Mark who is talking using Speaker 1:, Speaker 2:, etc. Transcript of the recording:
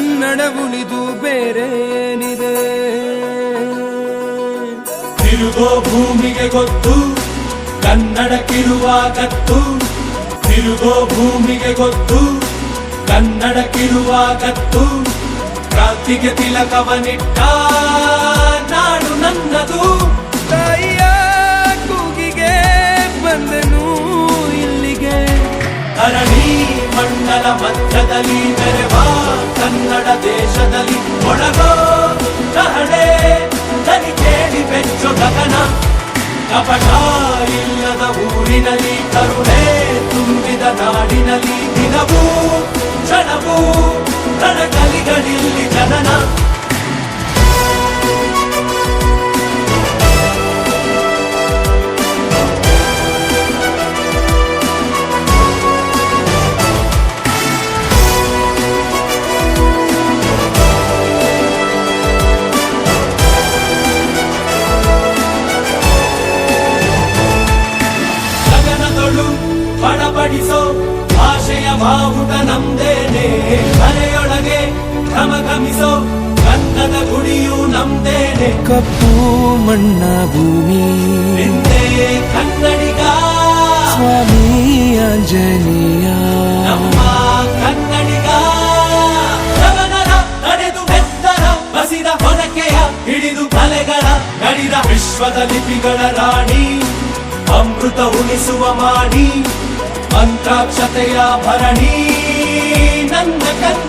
Speaker 1: ಕನ್ನಡ ಉಳಿದು ಬೇರೆ ಏನಿದೆ
Speaker 2: ತಿರುಗೋ ಭೂಮಿಗೆ ಗೊತ್ತು ಕನ್ನಡಕ್ಕಿರುವ ಕತ್ತು ತಿರುಗೋ ಭೂಮಿಗೆ ಗೊತ್ತು ಕನ್ನಡಕ್ಕಿರುವ ಕತ್ತು ಕ್ರಾಂತಿಗೆ ತಿಲಕವನಿಟ್ಟ ನಾಡು ನನ್ನದು.
Speaker 1: ತಾಯಿಯ ಕೂಗಿಗೆ ಬಂದನು ಇಲ್ಲಿಗೆ?
Speaker 2: ಧರಣಿ ಮಂಡಲ ಮಧ್ಯದಲ್ಲಿ ಮೆರೆವ ಕನ್ನಡ ದೇಶದಲ್ಲಿ ಒಳಗೋ ಕಹಳೆ ದನಿ ಕೇಳಿ ಬೆಚ್ಚು ಗಗನ. ಕಪಟ ಇಲ್ಲದ ಊರಿನಲ್ಲಿ ಕರುಣೆ ತುಂಬಿದ ನಾಡಿನಲ್ಲಿ ದಿನವೂ, ಕ್ಷಣವೂ ಕಣಗಲಿಗಳಿ ಬಡಬಡಿಸೋ ಭಾಷೆಯ ಬಾವುಟ ನಮ್ದೇನೆ. ಮನೆಯೊಳಗೆ ಘಮಘಮಿಸೋ ಗಂಧದ ಗುಡಿಯು ನಮ್ದೇನೆ.
Speaker 1: ಕಪ್ಪು ಮಣ್ಣ ಭೂಮಿ
Speaker 2: ಎಂದೇ ಕನ್ನಡಿಗ.
Speaker 1: ಸ್ವಾಮಿ ಆಂಜನೇಯ.
Speaker 2: ನಮ್ಮ ಕನ್ನಡಿಗ. ಗಗನದ ನಡೆದು ಬೆತ್ತರ ಬಸಿದ ಹೊರಕೆಯ ಹಿಡಿದು ಕಲೆಗಳ ನಡೆದ ವಿಶ್ವದ ಲಿಪಿಗಳ ರಾಣಿ. ಅಮೃತ ಉಣಿಸುವ ಮಾಡಿ ಮಂತ್ರಾಕ್ಷತೆಯ ಭರಣಿ ನನ್ನ ಕನ್ನ